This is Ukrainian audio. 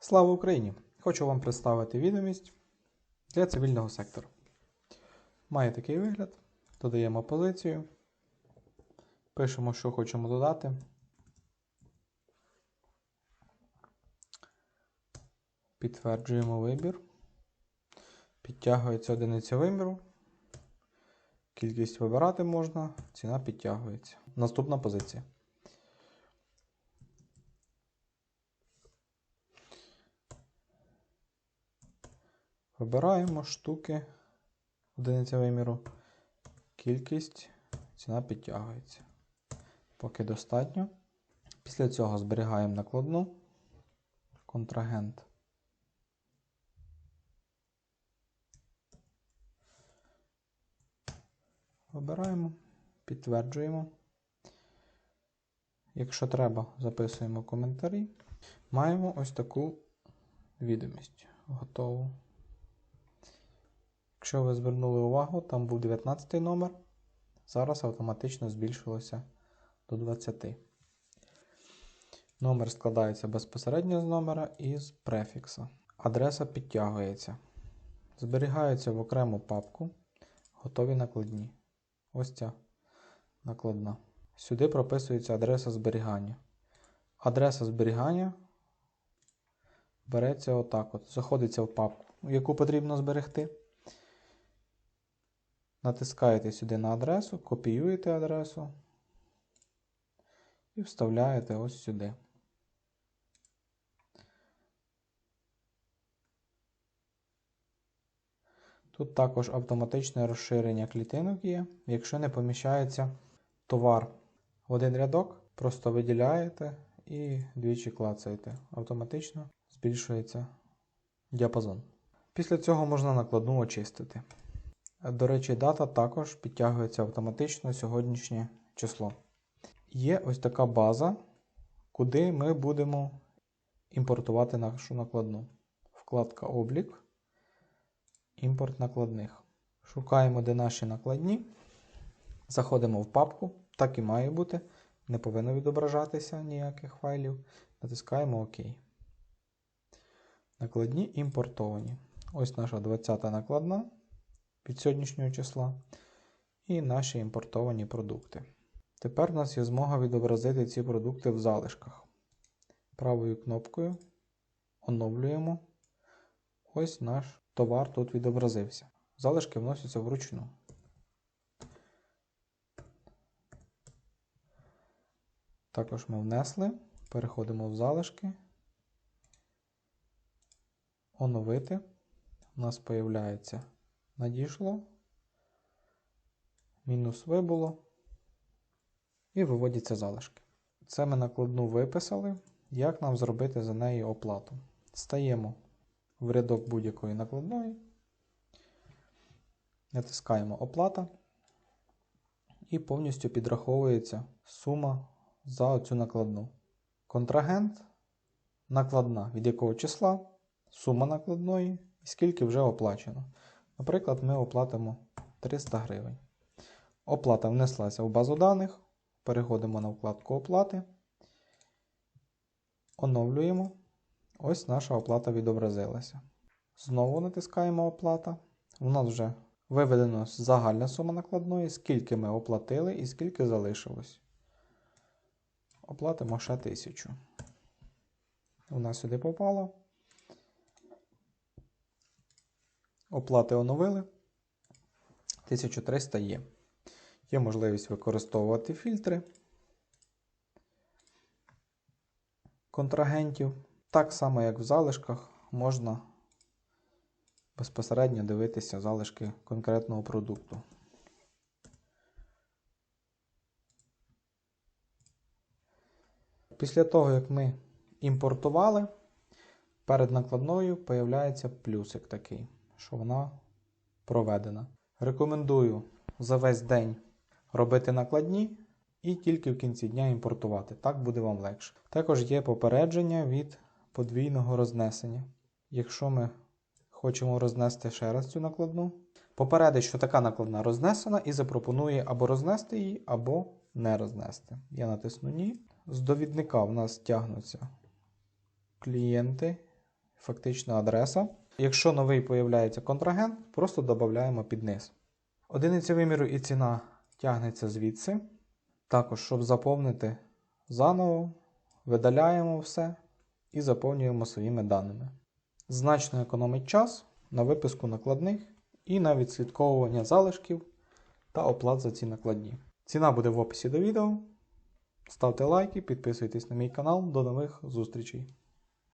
Слава Україні! Хочу вам представити відомість для цивільного сектору. Має такий вигляд. Додаємо позицію. Пишемо, що хочемо додати. Підтверджуємо вибір. Підтягується одиниця виміру. Кількість вибирати можна, ціна підтягується. Наступна позиція. Вибираємо штуки, одиниця виміру, кількість, ціна підтягується. Поки достатньо. Після цього зберігаємо накладну, контрагент. Вибираємо, підтверджуємо. Якщо треба, записуємо коментарі. Маємо ось таку відомість готову. Якщо ви звернули увагу, там був 19 номер. Зараз автоматично збільшилося до 20. Номер складається безпосередньо з номера і з префікса. Адреса підтягується. Зберігається в окрему папку. Готові накладні. Ось ця накладна. Сюди прописується адреса зберігання. Адреса зберігання береться отак. от. Заходиться в папку, яку потрібно зберегти. Натискаєте сюди на адресу, копіюєте адресу і вставляєте ось сюди. Тут також автоматичне розширення клітинок є. Якщо не поміщається товар в один рядок, просто виділяєте і двічі клацаєте. Автоматично збільшується діапазон. Після цього можна накладну очистити. До речі, дата також підтягується автоматично сьогоднішнє число. Є ось така база, куди ми будемо імпортувати нашу накладну. Вкладка Облік. Імпорт накладних. Шукаємо, де наші накладні. Заходимо в папку, так і має бути. Не повинно відображатися ніяких файлів. Натискаємо ОК. Накладні імпортовані. Ось наша 20-та накладна від сьогоднішнього числа. І наші імпортовані продукти. Тепер у нас є змога відобразити ці продукти в залишках. Правою кнопкою оновлюємо. Ось наш товар тут відобразився. Залишки вносяться вручну. Також ми внесли, переходимо в залишки. Оновити. У нас з'являється надійшло, мінус вибуло і виводяться залишки. Це ми накладну виписали. Як нам зробити за неї оплату? Стаємо в рядок будь-якої накладної, натискаємо оплата і повністю підраховується сума за цю накладну. Контрагент, накладна, від якого числа, сума накладної і скільки вже оплачено. Наприклад, ми оплатимо 300 гривень. Оплата внеслася в базу даних. Переходимо на вкладку оплати. Оновлюємо. Ось наша оплата відобразилася. Знову натискаємо оплата. У нас вже виведено загальна сума накладної, скільки ми оплатили і скільки залишилось. Оплатимо ще 1000. У нас сюди попало. Оплати оновили. 1300 є. Є можливість використовувати фільтри контрагентів. Так само, як в залишках, можна безпосередньо дивитися залишки конкретного продукту. Після того, як ми імпортували, перед накладною появляється плюсик такий що вона проведена. Рекомендую за весь день робити накладні і тільки в кінці дня імпортувати. Так буде вам легше. Також є попередження від подвійного рознесення. Якщо ми хочемо рознести ще раз цю накладну, попередить, що така накладна рознесена, і запропонує або рознести її, або не рознести. Я натисну Ні. З довідника в нас тягнуться клієнти фактична адреса. Якщо новий появляється контрагент, просто додаємо під низ. Одиниця виміру і ціна тягнеться звідси. Також, щоб заповнити заново, видаляємо все і заповнюємо своїми даними. Значно економить час на виписку накладних і на відслідковування залишків та оплат за ці накладні. Ціна буде в описі до відео. Ставте лайки, підписуйтесь на мій канал. До нових зустрічей!